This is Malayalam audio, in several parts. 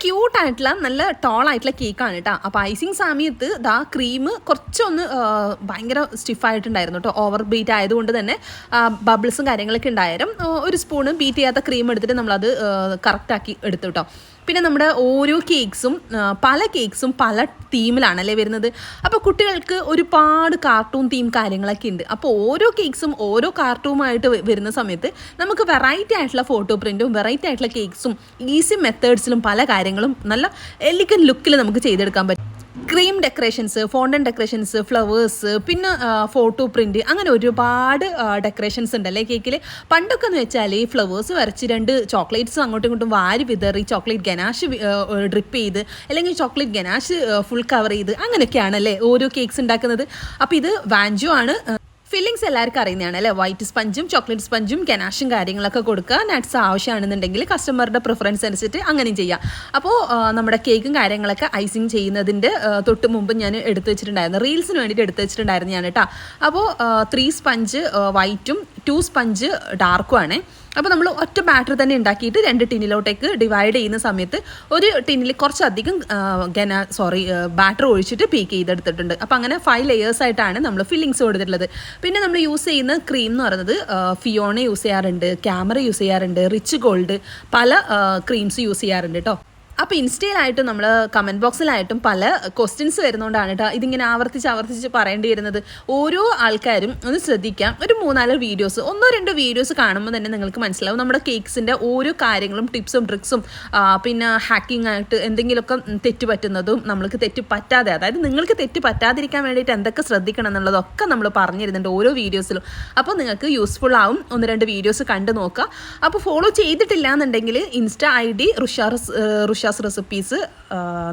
ക്യൂട്ടായിട്ടുള്ള നല്ല ടോളായിട്ടുള്ള കേക്കാണ് കേട്ടോ അപ്പോൾ ഐസിങ് സമയത്ത് ദാ ക്രീം കുറച്ചൊന്ന് ഭയങ്കര സ്റ്റിഫായിട്ടുണ്ടായിരുന്നു കേട്ടോ ഓവർ ബീറ്റ് ആയതുകൊണ്ട് തന്നെ ബബിൾസും കാര്യങ്ങളൊക്കെ ഉണ്ടായാലും ഒരു സ്പൂണ് ബീറ്റ് ചെയ്യാത്ത ക്രീം എടുത്തിട്ട് നമ്മളത് കറക്റ്റാക്കി എടുത്തു കേട്ടോ പിന്നെ നമ്മുടെ ഓരോ കേക്ക്സും പല കേക്ക്സും പല തീമിലാണ് അല്ലേ വരുന്നത്? അപ്പോൾ കുട്ടികൾക്ക് ഒരുപാട് കാർട്ടൂൺ തീം കാര്യങ്ങളൊക്കെ ഉണ്ട്. അപ്പോൾ ഓരോ കേക്ക്സും ഓരോ കാർട്ടൂണുമായിട്ട് വരുന്ന സമയത്ത് നമുക്ക് വെറൈറ്റി ആയിട്ടുള്ള ഫോട്ടോ പ്രിന്റും വെറൈറ്റി ആയിട്ടുള്ള കേക്ക്സും ഈസി മെത്തേഡ്സിലും പല കാര്യങ്ങളും നല്ല എലിക്കൻ ലുക്കിൽ നമുക്ക് ചെയ്തെടുക്കാൻ പറ്റും. Cream decorations fondant decorations flowers പിന്നെ ഫോട്ടോ പ്രിന്റ് അങ്ങനെ ഒരുപാട് ഡെക്കറേഷൻസ് ഉണ്ടല്ലേ കേക്കിൽ പണ്ടൊക്കെ എന്ന് വെച്ചാൽ ഈ ഫ്ലവേഴ്സ് വരച്ച് രണ്ട് ചോക്ലേറ്റ്സ് അങ്ങോട്ടും ഇങ്ങോട്ടും വാരി വിതറി ചോക്ലേറ്റ് ഗനാഷ് ഡ്രിപ്പ് ചെയ്ത് അല്ലെങ്കിൽ ചോക്ലേറ്റ് ഗനാഷ് ഫുൾ കവർ ചെയ്ത് അങ്ങനെയൊക്കെയാണല്ലേ ഓരോ കേക്ക്സ് ഉണ്ടാക്കുന്നത്. അപ്പോൾ ഇത് വാഞ്ചു ആണ് ഫില്ലിങ്സ് എല്ലാവർക്കും അറിയുന്നതാണ് അല്ലേ? വൈറ്റ് സ്പഞ്ചും ചോക്ലേറ്റ് സ്പഞ്ചും കനാഷും കാര്യങ്ങളൊക്കെ കൊടുക്കുക. നട്ട്സ് ആവശ്യമാണെന്നുണ്ടെങ്കിൽ കസ്റ്റമറുടെ പ്രിഫറൻസ് അനുസരിച്ച് അങ്ങനെയും ചെയ്യാം. അപ്പോൾ നമ്മുടെ കേക്കും കാര്യങ്ങളൊക്കെ ഐസിങ് ചെയ്യുന്നതിന്റെ തൊട്ട് മുമ്പ് ഞാൻ എടുത്തു വെച്ചിട്ടുണ്ടായിരുന്നു. റീൽസിന് വേണ്ടിയിട്ട് എടുത്തു വെച്ചിട്ടുണ്ടായിരുന്നു ഞാൻ കേട്ടോ. അപ്പോൾ ത്രീ സ്പഞ്ച് വൈറ്റും ടു സ്പഞ്ച് ഡാർക്കും ആണേ. അപ്പോൾ നമ്മൾ ഒറ്റ ബാറ്റർ തന്നെ ഉണ്ടാക്കിയിട്ട് രണ്ട് ടിന്നിലോട്ടേക്ക് ഡിവൈഡ് ചെയ്യുന്ന സമയത്ത് ഒരു ടിന്നിൽ കുറച്ചധികം ഗന സോറി ബാറ്റർ ഒഴിച്ചിട്ട് പീക്ക് ചെയ്തെടുത്തിട്ടുണ്ട്. അപ്പോൾ അങ്ങനെ ഫൈവ് ലെയേഴ്സ് ആയിട്ടാണ് നമ്മൾ ഫില്ലിങ്സ് കൊടുത്തിട്ടുള്ളത്. പിന്നെ നമ്മൾ യൂസ് ചെയ്യുന്ന ക്രീം എന്ന് പറയുന്നത് ഫിയോണ യൂസ് ചെയ്യാറുണ്ട് ക്യാമറ യൂസ് ചെയ്യാറുണ്ട് റിച്ച് ഗോൾഡ് പല ക്രീംസ് യൂസ് ചെയ്യാറുണ്ട് കേട്ടോ അപ്പോൾ ഇൻസ്റ്റയിലായിട്ടും നമ്മൾ കമന്റ് ബോക്സിലായിട്ടും പല ക്വസ്റ്റ്യൻസ് വരുന്നതുകൊണ്ടാണ് കേട്ടോ ഇതിങ്ങനെ ആവർത്തിച്ച് ആവർത്തിച്ച് പറയേണ്ടി വരുന്നത് ഓരോ ആൾക്കാരും ഒന്ന് ശ്രദ്ധിക്കാം. ഒരു മൂന്നാൽ വീഡിയോസ് ഒന്നോ രണ്ടോ വീഡിയോസ് കാണുമ്പോൾ തന്നെ നിങ്ങൾക്ക് മനസ്സിലാവും. നമ്മുടെ കേക്ക്സിന്റെ ഓരോ കാര്യങ്ങളും ടിപ്സും ട്രിക്സും പിന്നെ ഹാക്കിംഗ് ആയിട്ട് എന്തെങ്കിലുമൊക്കെ തെറ്റ് പറ്റുന്നതും നമ്മൾക്ക് തെറ്റ് പറ്റാതെ അതായത് നിങ്ങൾക്ക് തെറ്റ് പറ്റാതിരിക്കാൻ വേണ്ടിയിട്ട് എന്തൊക്കെ ശ്രദ്ധിക്കണം എന്നുള്ളതൊക്കെ നമ്മൾ പറഞ്ഞിരുന്നുണ്ട് ഓരോ വീഡിയോസിലും അപ്പോൾ നിങ്ങൾക്ക് യൂസ്ഫുൾ ആവും. ഒന്ന് രണ്ട് വീഡിയോസ് കണ്ടു നോക്കുക അപ്പോൾ ഫോളോ ചെയ്തിട്ടില്ല എന്നുണ്ടെങ്കിൽ insta I D Rushas Rushas recipes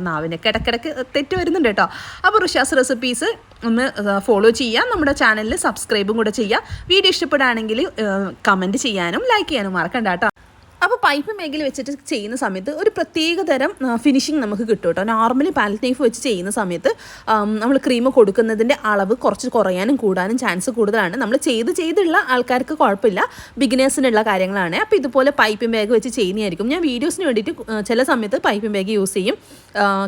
നാവിനൊക്കെ ഇടയ്ക്കിടയ്ക്ക് തെറ്റ് വരുന്നുണ്ട് കേട്ടോ. അപ്പോൾ ഋഷാസ് റെസിപ്പീസ് ഒന്ന് ഫോളോ ചെയ്യുക. നമ്മുടെ ചാനലിൽ സബ്സ്ക്രൈബും കൂടെ ചെയ്യുക. വീഡിയോ ഇഷ്ടപ്പെടുകയാണെങ്കിൽ കമന്റ് ചെയ്യാനും ലൈക്ക് ചെയ്യാനും മറക്കണ്ട കേട്ടോ. അപ്പോൾ പൈപ്പ് മേഖല വെച്ചിട്ട് ചെയ്യുന്ന സമയത്ത് ഒരു പ്രത്യേക തരം ഫിനിഷിങ് നമുക്ക് കിട്ടും കേട്ടോ. നോർമലി പാലറ്റ് നൈഫ് വെച്ച് ചെയ്യുന്ന സമയത്ത് നമ്മൾ ക്രീം കൊടുക്കുന്നതിന്റെ അളവ് കുറച്ച് കുറയാനും കൂടാനും ചാൻസ് കൂടുതലാണ്. നമ്മൾ ചെയ്ത് ചെയ്തുള്ള ആൾക്കാർക്ക് കുഴപ്പമില്ല. ബിഗിനേഴ്സിനുള്ള കാര്യങ്ങളാണ്. അപ്പോൾ ഇതുപോലെ പൈപ്പിംഗ് ബാഗ് വെച്ച് ചെയ്യുന്നതായിരിക്കും. ഞാൻ വീഡിയോസിന് വേണ്ടിയിട്ട് ചില സമയത്ത് പൈപ്പിംഗ് ബാഗ് യൂസ് ചെയ്യും.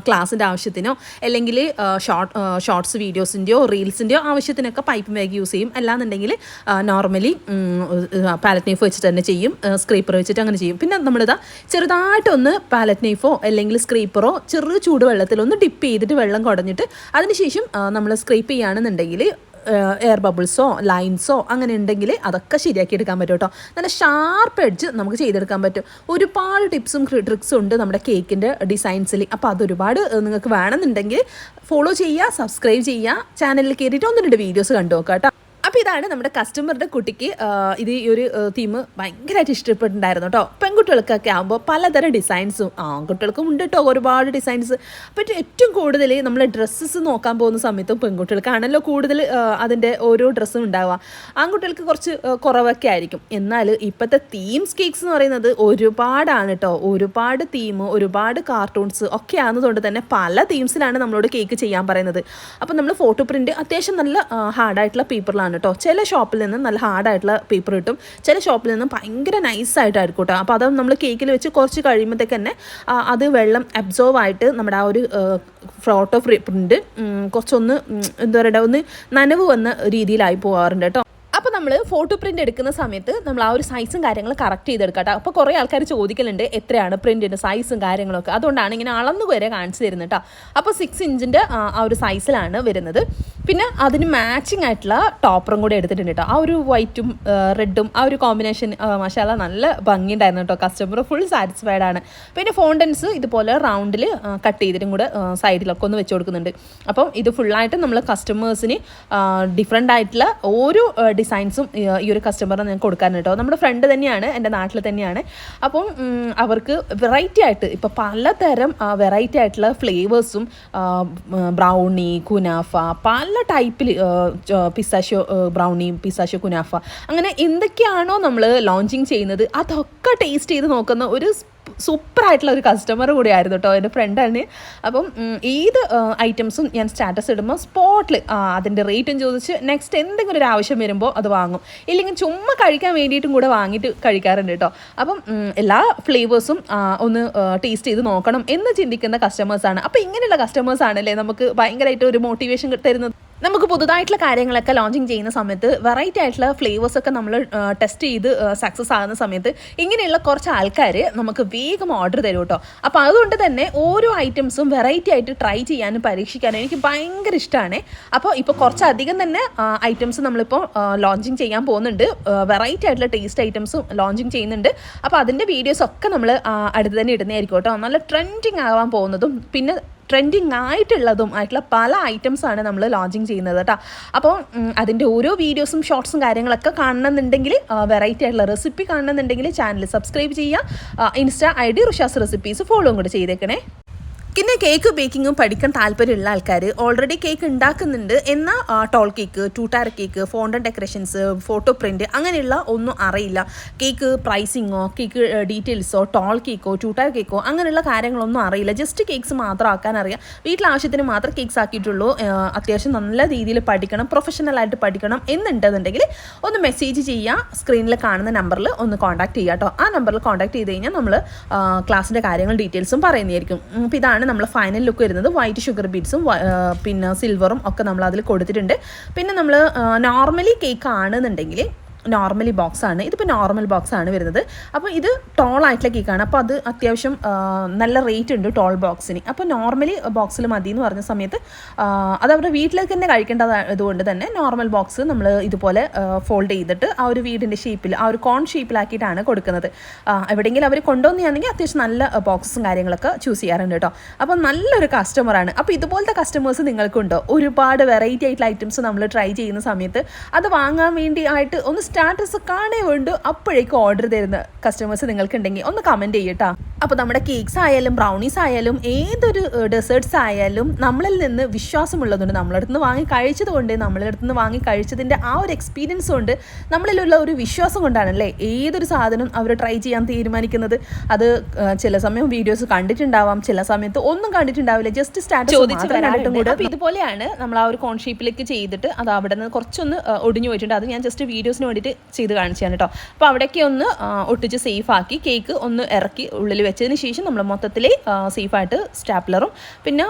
ക്ലാസ്സിന്റെ ആവശ്യത്തിനോ അല്ലെങ്കിൽ ഷോർട്ട് ഷോർട്സ് വീഡിയോസിന്റെയോ റീൽസിന്റെയോ ആവശ്യത്തിനൊക്കെ പൈപ്പ് ബാഗ് യൂസ് ചെയ്യും. അല്ലാന്നുണ്ടെങ്കിൽ നോർമലി പാലറ്റ് നൈഫ് വെച്ചിട്ട് തന്നെ ചെയ്യും. സ്ക്രീപ്പർ വെച്ചിട്ട് അങ്ങനെ ചെയ്യും. പിന്നെ നമ്മളിതാ ചെറുതായിട്ടൊന്ന് പാലറ്റ് നൈഫോ അല്ലെങ്കിൽ സ്ക്രീപ്പറോ ചെറു ചൂടുവെള്ളത്തിൽ ഒന്ന് ഡിപ്പ് ചെയ്തിട്ട് വെള്ളം കുടഞ്ഞിട്ട് അതിനുശേഷം നമ്മൾ സ്ക്രീപ്പ് ചെയ്യുകയാണെന്നുണ്ടെങ്കിൽ എയർ ബബിൾസോ ലൈൻസോ അങ്ങനെ ഉണ്ടെങ്കിൽ അതൊക്കെ ശരിയാക്കി എടുക്കാൻ പറ്റും കേട്ടോ. നല്ല ഷാർപ്പ് എഡ്ജ് നമുക്ക് ചെയ്തെടുക്കാൻ പറ്റും. ഒരുപാട് ടിപ്സും ട്രിക്സും ഉണ്ട് നമ്മുടെ കേക്കിന്റെ ഡിസൈൻസിൽ അപ്പോൾ അതൊരുപാട് നിങ്ങൾക്ക് വേണമെന്നുണ്ടെങ്കിൽ ഫോളോ ചെയ്യുക സബ്സ്ക്രൈബ് ചെയ്യുക. ചാനലിൽ കയറിയിട്ട് ഒന്ന് രണ്ട് വീഡിയോസ് കണ്ടു നോക്കാം കേട്ടോ. അപ്പോൾ ഇതാണ് നമ്മുടെ കസ്റ്റമറുടെ കുട്ടിക്ക് ഇത് ഈ ഒരു തീം ഭയങ്കരമായിട്ട് ഇഷ്ടപ്പെട്ടിട്ടുണ്ടായിരുന്നു കേട്ടോ പെൺകുട്ടികൾക്കൊക്കെ ആകുമ്പോൾ പലതരം ഡിസൈൻസും ആൺകുട്ടികൾക്കും ഉണ്ട് കേട്ടോ ഒരുപാട് ഡിസൈൻസ് അപ്പോൾ ഏറ്റവും കൂടുതൽ നമ്മൾ ഡ്രസ്സസ് നോക്കാൻ പോകുന്ന സമയത്തും പെൺകുട്ടികൾക്കാണല്ലോ കൂടുതൽ അതിന്റെ ഓരോ ഡ്രസ്സും ഉണ്ടാവുക. ആൺകുട്ടികൾക്ക് കുറച്ച് കുറവൊക്കെ ആയിരിക്കും. എന്നാൽ ഇപ്പോഴത്തെ തീംസ് കേക്ക്സ് എന്ന് പറയുന്നത് ഒരുപാടാണ് കേട്ടോ ഒരുപാട് തീം ഒരുപാട് കാർട്ടൂൺസ് ഒക്കെ ആകുന്നതുകൊണ്ട് തന്നെ പല തീംസിലാണ് നമ്മളോട് കേക്ക് ചെയ്യാൻ പറയുന്നത്. അപ്പോൾ നമ്മൾ ഫോട്ടോ പ്രിന്റ് അത്യാവശ്യം നല്ല ഹാർഡായിട്ടുള്ള പേപ്പറിലാണ് കേട്ടോ. ചില ഷോപ്പിൽ നിന്ന് നല്ല ഹാർഡായിട്ടുള്ള പേപ്പർ കിട്ടും. ചില ഷോപ്പിൽ നിന്ന് ഭയങ്കര നൈസായിട്ടായിരിക്കും കേട്ടോ. അപ്പോൾ അത് നമ്മൾ കേക്കിൽ വെച്ച് കുറച്ച് കഴിയുമ്പോഴത്തേക്ക് തന്നെ അത് വെള്ളം അബ്സോർവ് ആയിട്ട് നമ്മുടെ ആ ഒരു ഫോട്ടോ പ്രിന്റ് കുറച്ചൊന്ന് എന്താ പറയുക ഒന്ന് നനവ് വന്ന രീതിയിലായി പോകാറുണ്ട് കേട്ടോ. അപ്പോൾ നമ്മൾ ഫോട്ടോ പ്രിന്റ് എടുക്കുന്ന സമയത്ത് നമ്മൾ ആ ഒരു സൈസും കാര്യങ്ങളും കറക്റ്റ് ചെയ്തെടുക്കാം അപ്പോൾ കുറേ ആൾക്കാർ ചോദിക്കലുണ്ട് എത്രയാണ് പ്രിന്റിന്റെ സൈസും കാര്യങ്ങളൊക്കെ. അതുകൊണ്ടാണ് ഇങ്ങനെ അളന്ന് വരെ കാണിച്ചു തരുന്നത് കേട്ടോ അപ്പോൾ സിക്സ് ഇഞ്ചിന്റെ ആ ഒരു സൈസിലാണ് വരുന്നത്. പിന്നെ അതിന് മാച്ചിങ് ആയിട്ടുള്ള ടോപ്പറും കൂടെ എടുത്തിട്ടുണ്ട് കേട്ടോ ആ ഒരു വൈറ്റും റെഡും ആ ഒരു കോമ്പിനേഷൻ മഷാല നല്ല ഭംഗിയുണ്ടായിരുന്നു കേട്ടോ കസ്റ്റമർ ഫുൾ സാറ്റിസ്ഫൈഡ് ആണ്. പിന്നെ ഫോണ്ടൻസ് ഇതുപോലെ റൗണ്ടിൽ കട്ട് ചെയ്തിട്ടും കൂടെ സൈഡിലൊക്കെ ഒന്ന് വെച്ച് കൊടുക്കുന്നുണ്ട്. അപ്പം ഇത് ഫുള്ളായിട്ട് നമ്മൾ കസ്റ്റമേഴ്സിന് ഡിഫറെന്റ് ആയിട്ടുള്ള ഓരോ ഡിസൈൻസും ഈ ഒരു കസ്റ്റമറിന് ഞാൻ കൊടുക്കാൻ കേട്ടോ. നമ്മുടെ ഫ്രണ്ട് തന്നെയാണ് എന്റെ നാട്ടിൽ തന്നെയാണ്. അപ്പം അവർക്ക് വെറൈറ്റി ആയിട്ട് ഇപ്പോൾ പലതരം വെറൈറ്റി ആയിട്ടുള്ള ഫ്ലേവേഴ്സും ബ്രൗണി കുനാഫ പല ടൈപ്പിൽ പിസാഷോ ബ്രൗണി പിസാഷോ കുനാഫ. അങ്ങനെ എന്തൊക്കെയാണോ നമ്മൾ ലോഞ്ചിങ് ചെയ്യുന്നത് അതൊക്കെ ടേസ്റ്റ് ചെയ്ത് നോക്കുന്ന ഒരു സൂപ്പറായിട്ടുള്ള ഒരു കസ്റ്റമർ കൂടിയായിരുന്നു കേട്ടോ എന്റെ ഫ്രണ്ടാണ് അപ്പം ഏത് ഐറ്റംസും ഞാൻ സ്റ്റാറ്റസ് ഇടുമ്പോൾ സ്പോട്ടിൽ അതിന്റെ റേറ്റും ചോദിച്ച് നെക്സ്റ്റ് എന്തെങ്കിലും ഒരു ആവശ്യം വരുമ്പോൾ അത് വാങ്ങും. ഇല്ലെങ്കിൽ ചുമ്മാ കഴിക്കാൻ വേണ്ടിയിട്ടും കൂടെ വാങ്ങിയിട്ട് കഴിക്കാറുണ്ട് കേട്ടോ അപ്പം എല്ലാ ഫ്ലേവേഴ്സും ഒന്ന് ടേസ്റ്റ് ചെയ്ത് നോക്കണം എന്ന് ചിന്തിക്കുന്ന കസ്റ്റമേഴ്സാണ് അപ്പോൾ ഇങ്ങനെയുള്ള കസ്റ്റമേഴ്സ് ആണല്ലേ നമുക്ക് ഭയങ്കരമായിട്ട് ഒരു മോട്ടിവേഷൻ തരുന്നത്? നമുക്ക് പുതുതായിട്ടുള്ള കാര്യങ്ങളൊക്കെ ലോഞ്ചിങ് ചെയ്യുന്ന സമയത്ത് വെറൈറ്റി ആയിട്ടുള്ള ഫ്ലേവേഴ്സ് ഒക്കെ നമ്മൾ ടെസ്റ്റ് ചെയ്ത് സക്സസ് ആകുന്ന സമയത്ത് ഇങ്ങനെയുള്ള കുറച്ച് ആൾക്കാർ നമുക്ക് വേഗം ഓർഡർ തരും കേട്ടോ. അപ്പോൾ അതുകൊണ്ട് തന്നെ ഓരോ ഐറ്റംസും വെറൈറ്റി ആയിട്ട് ട്രൈ ചെയ്യാനും പരീക്ഷിക്കാനും എനിക്ക് ഭയങ്കര ഇഷ്ടമാണ് അപ്പോൾ ഇപ്പോൾ കുറച്ചധികം തന്നെ ഐറ്റംസ് നമ്മളിപ്പോൾ ലോഞ്ചിങ് ചെയ്യാൻ പോകുന്നുണ്ട്. വെറൈറ്റി ആയിട്ടുള്ള ടേസ്റ്റ് ഐറ്റംസും ലോഞ്ചിങ് ചെയ്യുന്നുണ്ട്. അപ്പോൾ അതിന്റെ വീഡിയോസ് ഒക്കെ നമ്മൾ അടുത്ത് തന്നെ ഇടുന്നതായിരിക്കും കേട്ടോ. നല്ല ട്രെൻഡിങ് ആവാൻ പോകുന്നതും പിന്നെ ട്രെൻഡിങ് ആയിട്ടുള്ളതും ആയിട്ടുള്ള പല ഐറ്റംസാണ് നമ്മൾ ലോഞ്ചിങ് ചെയ്യുന്നത് കേട്ടോ അപ്പോൾ അതിന്റെ ഓരോ വീഡിയോസും ഷോർട്സും കാര്യങ്ങളൊക്കെ കാണണമെന്നുണ്ടെങ്കിൽ വെറൈറ്റി ആയിട്ടുള്ള റെസിപ്പി കാണണമെന്നുണ്ടെങ്കിൽ ചാനൽ സബ്സ്ക്രൈബ് ചെയ്യുക. Insta I D Rushas recipes follow കൂടെ ചെയ്തേക്കണേ. പിന്നെ കേക്ക് ബേക്കിങ്ങും പഠിക്കാൻ താല്പര്യമുള്ള ആൾക്കാർ ഓൾറെഡി കേക്ക് ഉണ്ടാക്കുന്നുണ്ട്. എന്നാൽ tall cake two tier cake fondant decorations photo print അങ്ങനെയുള്ള ഒന്നും അറിയില്ല. കേക്ക് പ്രൈസിങ്ങോ കേക്ക് ഡീറ്റെയിൽസോ ടോൾ കേക്കോ ടൂട്ടാർ കേക്കോ അങ്ങനെയുള്ള കാര്യങ്ങളൊന്നും അറിയില്ല. ജസ്റ്റ് കേക്ക്സ് മാത്രം ആക്കാൻ അറിയാം. വീട്ടിൽ ആവശ്യത്തിന് മാത്രം കേക്ക്സ് ആക്കിയിട്ടുള്ളൂ. അത്യാവശ്യം നല്ല രീതിയിൽ പഠിക്കണം പ്രൊഫഷണൽ ആയിട്ട് പഠിക്കണം എന്നുണ്ടെന്നുണ്ടെങ്കിൽ ഒന്ന് മെസ്സേജ് ചെയ്യുക സ്ക്രീനിൽ കാണുന്ന നമ്പറിൽ ഒന്ന് കോൺടാക്ട് ചെയ്യുക കേട്ടോ ആ നമ്പറിൽ കോൺടാക്ട് ചെയ്ത് കഴിഞ്ഞാൽ നമ്മൾ ക്ലാസ്സിന്റെ കാര്യങ്ങൾ ഡീറ്റെയിൽസും പറയുന്നതായിരിക്കും. അപ്പോൾ ഇതാണ് നമ്മൾ ഫൈനൽ ലുക്ക് വരുന്നത് വൈറ്റ് ഷുഗർ ബീഡ്സും പിന്നെ സിൽവറും ഒക്കെ നമ്മൾ അതിൽ കൊടുത്തിട്ടുണ്ട്. പിന്നെ നമ്മൾ നോർമലി കേക്ക് ആണെന്നുണ്ടെങ്കിൽ നോർമലി ബോക്സ് ആണ്. ഇതിപ്പോൾ നോർമൽ ബോക്സ് ആണ് വരുന്നത്. അപ്പോൾ ഇത് ടോൾ ആയിട്ടുള്ള കേക്കാണ് അപ്പോൾ അത് അത്യാവശ്യം നല്ല റേറ്റ് ഉണ്ട് ടോൾ ബോക്സിന് അപ്പോൾ നോർമലി ബോക്സിൽ മതി എന്ന് പറഞ്ഞ സമയത്ത് അത് അവരുടെ വീട്ടിലേക്ക് തന്നെ കഴിക്കേണ്ടതുകൊണ്ട് തന്നെ നോർമൽ ബോക്സ് നമ്മൾ ഇതുപോലെ ഫോൾഡ് ചെയ്തിട്ട് ആ ഒരു വീടിന്റെ ഷേപ്പിൽ ആ ഒരു കോൺ ഷേപ്പിലാക്കിയിട്ടാണ് കൊടുക്കുന്നത്. എവിടെയെങ്കിലും അവർ കൊണ്ടുവന്നെയാണെങ്കിൽ അത്യാവശ്യം നല്ല ബോക്സും കാര്യങ്ങളൊക്കെ ചൂസ് ചെയ്യാറുണ്ട് കേട്ടോ. അപ്പോൾ നല്ലൊരു കസ്റ്റമറാണ് അപ്പോൾ ഇതുപോലത്തെ കസ്റ്റമേഴ്സ് നിങ്ങൾക്കുണ്ടോ? ഒരുപാട് വെറൈറ്റി ആയിട്ടുള്ള ഐറ്റംസ് നമ്മൾ ട്രൈ ചെയ്യുന്ന സമയത്ത് അത് വാങ്ങാൻ വേണ്ടി ആയിട്ട് ഒന്ന് സ്റ്റാറ്റസ് കാണേ വേണ്ടു അപ്പോഴേക്കും ഓർഡർ തരുന്ന കസ്റ്റമേഴ്സ് നിങ്ങൾക്കുണ്ടെങ്കിൽ ഒന്ന് കമന്റ് ചെയ്യട്ടോ അപ്പോൾ നമ്മുടെ കേക്ക്സ് ആയാലും ബ്രൗണീസ് ആയാലും ഏതൊരു ഡെസേർട്ട്സ് ആയാലും നമ്മളിൽ നിന്ന് വിശ്വാസമുള്ളതുകൊണ്ട് നമ്മളടുത്ത് നിന്ന് വാങ്ങി കഴിച്ചതുകൊണ്ട് നമ്മളടുത്ത് നിന്ന് വാങ്ങി കഴിച്ചതിന്റെ ആ ഒരു എക്സ്പീരിയൻസ് കൊണ്ട് നമ്മളിലുള്ള ഒരു വിശ്വാസം കൊണ്ടാണല്ലേ ഏതൊരു സാധനം അവർ ട്രൈ ചെയ്യാൻ തീരുമാനിക്കുന്നത്. അത് ചില സമയം വീഡിയോസ് കണ്ടിട്ടുണ്ടാവാം ചില സമയത്ത് ഒന്നും കണ്ടിട്ടുണ്ടാവില്ല. ജസ്റ്റ് സ്റ്റാറ്റസ് ചോദിച്ചു കൂടെ അപ്പോൾ ഇതുപോലെയാണ് നമ്മൾ ആ ഒരു കോൺഷേപ്പിലേക്ക് ചെയ്തിട്ട് അത് അവിടെ നിന്ന് കുറച്ചൊന്ന് ഒടിഞ്ഞു പോയിട്ടുണ്ട്. അത് ഞാൻ ജസ്റ്റ് വീഡിയോസിന് വേണ്ടിയിട്ട് ചെയ്ത് കാണിച്ചാണ് കേട്ടോ. അപ്പോൾ അവിടേക്ക് ഒന്ന് ഒട്ടിച്ച് സേഫ് ആക്കി കേക്ക് ഒന്ന് ഇറക്കി ഉള്ളിൽ വെച്ചതിന് ശേഷം നമ്മൾ മൊത്തത്തിൽ സേഫായിട്ട് സ്റ്റാപ്ലറും പിന്നെ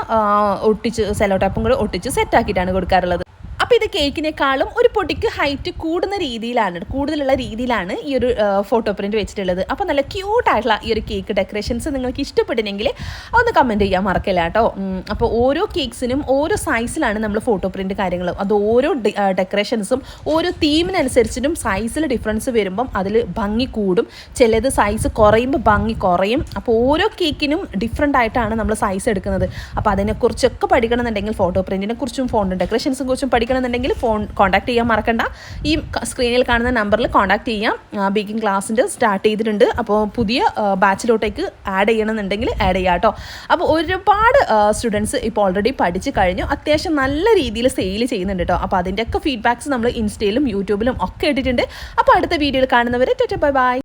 ഒട്ടിച്ച് സെലോ ടാപ്പും കൂടെ ഒട്ടിച്ച് സെറ്റാക്കിയിട്ടാണ് കൊടുക്കാറുള്ളത്. അപ്പോൾ ഇത് കേക്കിനേക്കാളും ഒരു പൊടിക്ക് ഹൈറ്റ് കൂടുന്ന രീതിയിലാണ് കൂടുതലുള്ള രീതിയിലാണ് ഈ ഒരു ഫോട്ടോ പ്രിന്റ് വെച്ചിട്ടുള്ളത്. അപ്പോൾ നല്ല ക്യൂട്ടായിട്ടുള്ള ഈ ഒരു കേക്ക് ഡെക്കറേഷൻസ് നിങ്ങൾക്ക് ഇഷ്ടപ്പെട്ടില്ലെങ്കിൽ ഒന്ന് കമന്റ് ചെയ്യാൻ മറക്കില്ല കേട്ടോ. അപ്പോൾ ഓരോ കേക്ക്സിനും ഓരോ സൈസിലാണ് നമ്മൾ ഫോട്ടോ പ്രിന്റ് കാര്യങ്ങൾ അത് ഓരോ ഡെക്കറേഷൻസും ഓരോ തീമിനനുസരിച്ചിട്ടും സൈസിൽ ഡിഫറൻസ് വരുമ്പം അതിൽ ഭംഗി കൂടും. ചിലത് സൈസ് കുറയുമ്പോൾ ഭംഗി കുറയും. അപ്പോൾ ഓരോ കേക്കിനും ഡിഫറെന്റ് ആയിട്ടാണ് നമ്മൾ സൈസ് എടുക്കുന്നത്. അപ്പോൾ അതിനെക്കുറിച്ചൊക്കെ പഠിക്കണമെന്നുണ്ടെങ്കിൽ ഫോട്ടോ പ്രിന്റിനെ കുറിച്ചും ഫോൺ ഡെക്കറേഷൻസിനെ കുറിച്ചും പഠിക്കണമെന്നുണ്ടെങ്കിൽ ഫോൺ കോൺടാക്ട് ചെയ്യാൻ മറക്കണ്ട. ഈ സ്ക്രീനിൽ കാണുന്ന നമ്പറിൽ കോൺടാക്ട് ചെയ്യാം. ബേക്കിംഗ് ക്ലാസ്സിന്റെ സ്റ്റാർട്ട് ചെയ്തിട്ടുണ്ട്. അപ്പോൾ പുതിയ ബാച്ചിലോട്ടേക്ക് ആഡ് ചെയ്യണമെന്നുണ്ടെങ്കിൽ ആഡ് ചെയ്യാം കേട്ടോ അപ്പോൾ ഒരുപാട് സ്റ്റുഡൻസ് ഇപ്പോൾ ഓൾറെഡി പഠിച്ചു കഴിഞ്ഞു. അത്യാവശ്യം നല്ല രീതിയിൽ സെയിൽ ചെയ്യുന്നുണ്ട് കേട്ടോ അപ്പോൾ അതിന്റെയൊക്കെ ഫീഡ്ബാക്സ് നമ്മൾ ഇൻസ്റ്റയിലും യൂട്യൂബിലും ഒക്കെ ഇട്ടിട്ടുണ്ട്. അപ്പോൾ അടുത്ത വീഡിയോയിൽ കാണുന്നവരെ ബൈ ബൈ.